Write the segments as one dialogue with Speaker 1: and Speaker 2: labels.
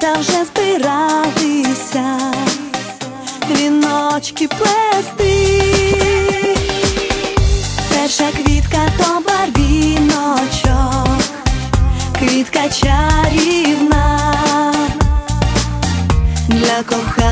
Speaker 1: Дівчата вже збиратися, Віночки плести, перша квітка то барвіночок, квітка чарівна для
Speaker 2: кохання.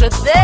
Speaker 2: Może this.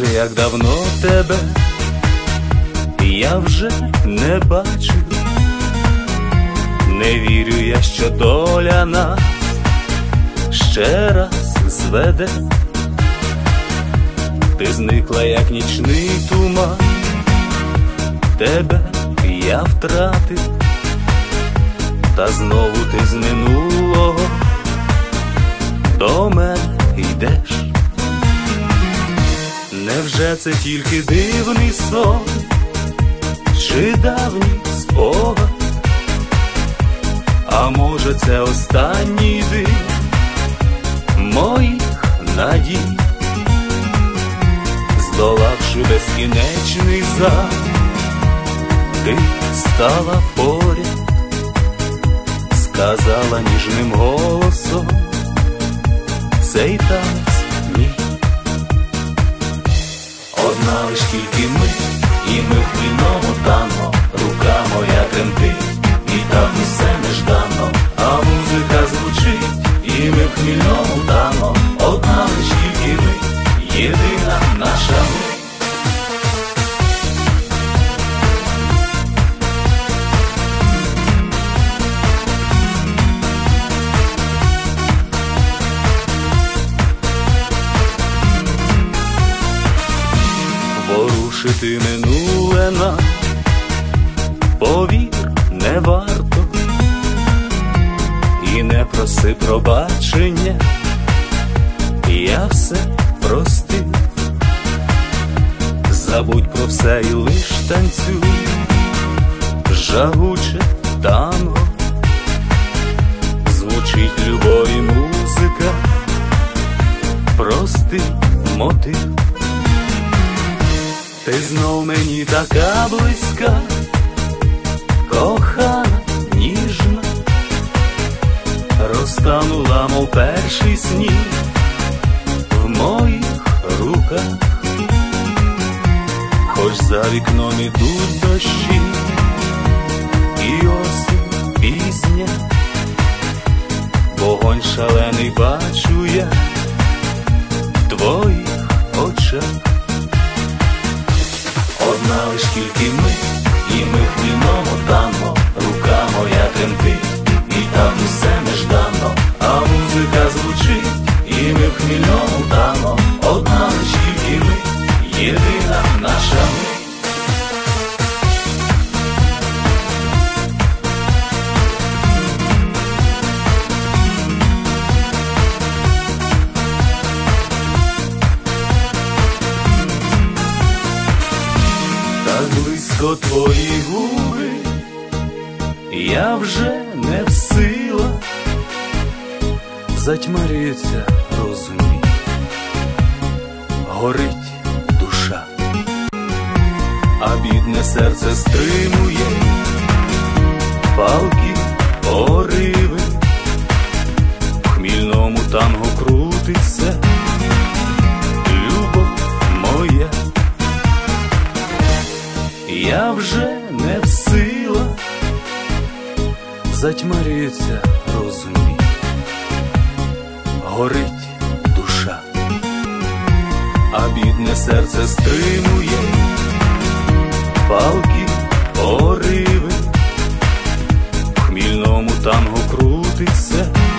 Speaker 3: Боже, як давно тебе я вже не бачу, не вірю я, що доля нас ще раз зведе, ти зникла, як нічний туман, тебе я втратив, та знову ти з минулого до мене йдеш. Невже це тільки дивний сон, чи давній спогад? А може це останній день моїх надій, здолавши безкінечний зал, ти стала поряд, сказала ніжним голосом цей танець Одна лиш тільки ми, і ми в хвильному танго, рука моя тремтить, і там усе неждано, а музика звучить, і ми в хмільному танго, одна лиш тільки ми, єдина наша ми. Ворушити минуле повір, не варто, і не проси пробачення, я все простив, забудь про все і лиш танцюй, жагуче танго, звучить любові музика, простий мотив. Ти знов мені така близька, кохана, ніжна, розтанула, мов перший сніг в моїх руках, хоч за вікном ідуть дощі, і осінь пісня, вогонь шалений бачу я в твоїх очах. Одна лиш тільки ми, і ми в дамо, рука моя тремтить, я вже не в силах, затьмарюється розум, горить душа, а бідне серце стримує палки пориви, в хмільному танго крутиться, любов моя. Я вже не в силах, затьмарюється розум горить душа, а бідне серце стримує, палки пориви, в хмільному танго крутиться.